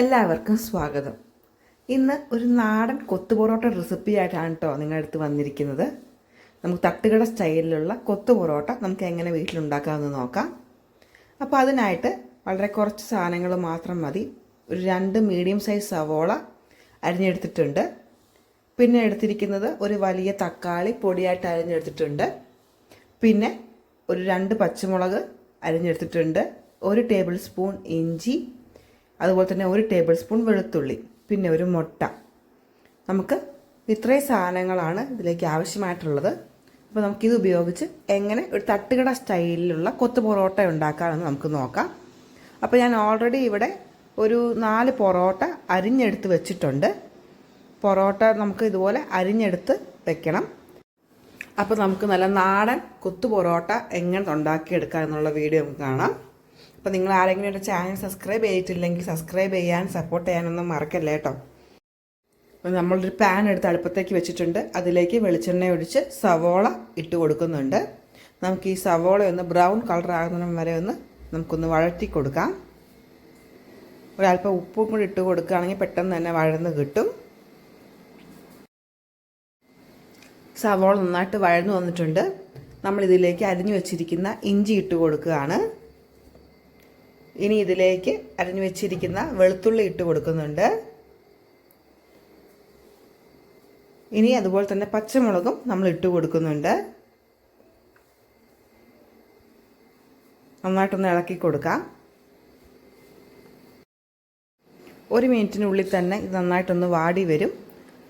എല്ലാവർക്കും സ്വാഗതം. ഇന്ന് ഒരു നാടൻ കൊത്തുപൊറോട്ട റെസിപ്പി ആയിട്ടാണ് കേട്ടോ നിങ്ങളുടെ അടുത്ത് വന്നിരിക്കുന്നത്. നമുക്ക് തട്ടുകട സ്റ്റൈലിലുള്ള കൊത്തു പൊറോട്ട നമുക്ക് എങ്ങനെ വീട്ടിലുണ്ടാക്കാമെന്ന് നോക്കാം. അപ്പോൾ അതിനായിട്ട് വളരെ കുറച്ച് സാധനങ്ങൾ മാത്രം മതി. ഒരു രണ്ട് മീഡിയം സൈസ് സവോള അരിഞ്ഞെടുത്തിട്ടുണ്ട്. പിന്നെ എടുത്തിരിക്കുന്നത് ഒരു വലിയ തക്കാളി പൊടിയായിട്ട് അരിഞ്ഞെടുത്തിട്ടുണ്ട്. പിന്നെ ഒരു രണ്ട് പച്ചമുളക് അരിഞ്ഞെടുത്തിട്ടുണ്ട്. ഒരു ടേബിൾ സ്പൂൺ ഇഞ്ചി അതുപോലെ തന്നെ ഒരു ടേബിൾ സ്പൂൺ വെളുത്തുള്ളി പിന്നെ ഒരു മുട്ട. നമുക്ക് ഇത്രയും സാധനങ്ങളാണ് ഇതിലേക്ക് ആവശ്യമായിട്ടുള്ളത്. അപ്പോൾ നമുക്കിത് ഉപയോഗിച്ച് എങ്ങനെ ഒരു തട്ടുകട സ്റ്റൈലിലുള്ള കൊത്തു പൊറോട്ട ഉണ്ടാക്കാമെന്ന് നമുക്ക് നോക്കാം. അപ്പോൾ ഞാൻ ഓൾറെഡി ഇവിടെ ഒരു നാല് പൊറോട്ട അരിഞ്ഞെടുത്ത് വെച്ചിട്ടുണ്ട്. പൊറോട്ട നമുക്ക് ഇതുപോലെ അരിഞ്ഞെടുത്ത് വെക്കണം. അപ്പോൾ നമുക്ക് നല്ല നാടൻ കൊത്തു പൊറോട്ട എങ്ങനെ ഉണ്ടാക്കിയെടുക്കാം എന്നുള്ള വീഡിയോ നമുക്ക് കാണാം. അപ്പോൾ നിങ്ങൾ ആരെങ്കിലും എന്റെ ചാനൽ സബ്സ്ക്രൈബ് ചെയ്തിട്ടില്ലെങ്കിൽ സബ്സ്ക്രൈബ് ചെയ്യാൻ സപ്പോർട്ട് ചെയ്യാനൊന്നും മറക്കല്ലേ കേട്ടോ. അപ്പോൾ നമ്മളൊരു പാൻ എടുത്ത് അടുപ്പത്തേക്ക് വെച്ചിട്ടുണ്ട്. അതിലേക്ക് വെളിച്ചെണ്ണ ഒഴിച്ച് സവോള ഇട്ട് കൊടുക്കുന്നുണ്ട്. നമുക്ക് ഈ സവോള ഒന്ന് ബ്രൗൺ കളർ ആകുന്ന വരെ ഒന്ന് നമുക്കൊന്ന് വഴറ്റി കൊടുക്കാം. ഒരല്പം ഉപ്പും കൂടി ഇട്ട് കൊടുക്കുകയാണെങ്കിൽ പെട്ടെന്ന് തന്നെ വഴന്ന് കിട്ടും. സവോള നന്നായിട്ട് വഴന്നു വന്നിട്ടുണ്ട്. നമ്മളിതിലേക്ക് അരിഞ്ഞു വെച്ചിരിക്കുന്ന ഇഞ്ചി ഇട്ട് കൊടുക്കുകയാണ്. ഇനി ഇതിലേക്ക് അരിഞ്ഞു വെച്ചിരിക്കുന്ന വെളുത്തുള്ളി ഇട്ട് കൊടുക്കുന്നുണ്ട്. ഇനി അതുപോലെ തന്നെ പച്ചമുളകും നമ്മൾ ഇട്ട് കൊടുക്കുന്നുണ്ട്. നന്നായിട്ടൊന്ന് ഇളക്കി കൊടുക്കാം. ഒരു മിനിറ്റിനുള്ളിൽ തന്നെ ഇത് നന്നായിട്ടൊന്ന് വാടി വരും.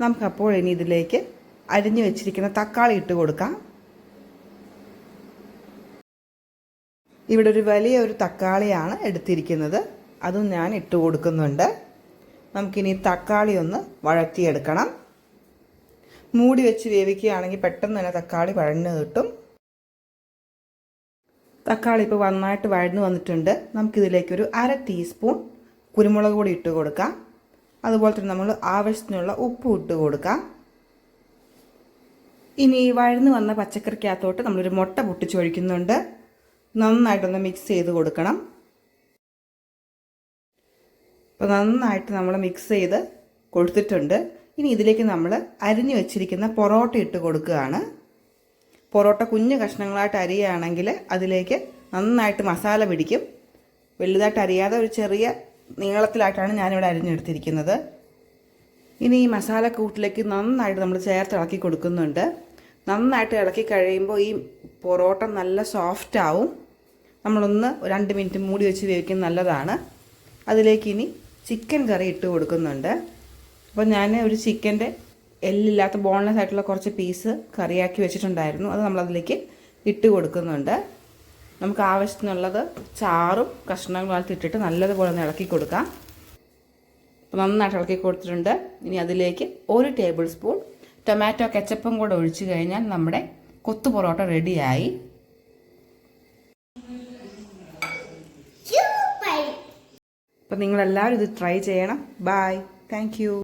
നമുക്കപ്പോൾ ഇനി ഇതിലേക്ക് അരിഞ്ഞു വെച്ചിരിക്കുന്ന തക്കാളി ഇട്ട് കൊടുക്കാം. ഇവിടെ ഒരു വലിയ ഒരു തക്കാളിയാണ് എടുത്തിരിക്കുന്നത്. അതും ഞാൻ ഇട്ട് കൊടുക്കുന്നുണ്ട്. നമുക്കിനി തക്കാളി ഒന്ന് വഴറ്റിയെടുക്കണം. മൂടി വെച്ച് വേവിക്കുകയാണെങ്കിൽ പെട്ടെന്ന് തന്നെ തക്കാളി വഴഞ്ഞു കിട്ടും. തക്കാളി ഇപ്പോൾ നന്നായിട്ട് വഴന്ന് വന്നിട്ടുണ്ട്. നമുക്കിതിലേക്കൊരു അര ടീസ്പൂൺ കുരുമുളക് പൊടി ഇട്ട് കൊടുക്കാം. അതുപോലെ തന്നെ നമ്മൾ ആവശ്യത്തിനുള്ള ഉപ്പ് ഇട്ട് കൊടുക്കാം. ഇനി വഴന്ന് വന്ന പച്ചക്കറിക്കകത്തോട്ട് നമ്മളൊരു മുട്ട പൊട്ടിച്ചൊഴിക്കുന്നുണ്ട്. നന്നായിട്ടൊന്ന് മിക്സ് ചെയ്ത് കൊടുക്കണം. അപ്പോൾ നന്നായിട്ട് നമ്മൾ മിക്സ് ചെയ്ത് കൊടുത്തിട്ടുണ്ട്. ഇനി ഇതിലേക്ക് നമ്മൾ അരിഞ്ഞു വെച്ചിരിക്കുന്ന പൊറോട്ട ഇട്ട് കൊടുക്കുകയാണ്. പൊറോട്ട കുഞ്ഞു കഷ്ണങ്ങളായിട്ട് അരിയുകയാണെങ്കിൽ അതിലേക്ക് നന്നായിട്ട് മസാല പിടിക്കും. വലുതായിട്ട് അരിയാതെ ഒരു ചെറിയ നീളത്തിലായിട്ടാണ് ഞാനിവിടെ അരിഞ്ഞെടുത്തിരിക്കുന്നത്. ഇനി ഈ മസാല കൂട്ടിലേക്ക് നന്നായിട്ട് നമ്മൾ ചേർത്ത് ഇളക്കി കൊടുക്കുന്നുണ്ട്. നന്നായിട്ട് ഇളക്കി കഴിയുമ്പോൾ ഈ പൊറോട്ട നല്ല സോഫ്റ്റ് ആവും. നമ്മളൊന്ന് രണ്ട് മിനിറ്റ് മൂടി വെച്ച് വേവിക്കുന്നത് നല്ലതാണ്. അതിലേക്ക് ഇനി ചിക്കൻ കറി ഇട്ട് കൊടുക്കുന്നുണ്ട്. അപ്പോൾ ഞാൻ ഒരു ചിക്കന്റെ എല്ലില്ലാത്ത ബോൺലെസ് ആയിട്ടുള്ള കുറച്ച് പീസ് കറിയാക്കി വെച്ചിട്ടുണ്ടായിരുന്നു. അത് നമ്മളതിലേക്ക് ഇട്ട് കൊടുക്കുന്നുണ്ട്. നമുക്ക് ആവശ്യത്തിനുള്ളത് ചാറും കഷ്ണങ്ങളായിട്ട് ഇട്ടിട്ട് നല്ലതുപോലെ ഒന്ന് ഇളക്കി കൊടുക്കാം. അപ്പോൾ നന്നായിട്ട് ഇളക്കി കൊടുത്തിട്ടുണ്ട്. ഇനി അതിലേക്ക് ഒരു ടേബിൾ സ്പൂൺ ടൊമാറ്റോ കെച്ചപ്പും കൂടെ ഒഴിച്ച് കഴിഞ്ഞാൽ നമ്മുടെ കൊത്തു പൊറോട്ട റെഡിയായി അപ്പോൾ നിങ്ങളെല്ലാവരും ഇത് ട്രൈ ചെയ്യണം. Bye thank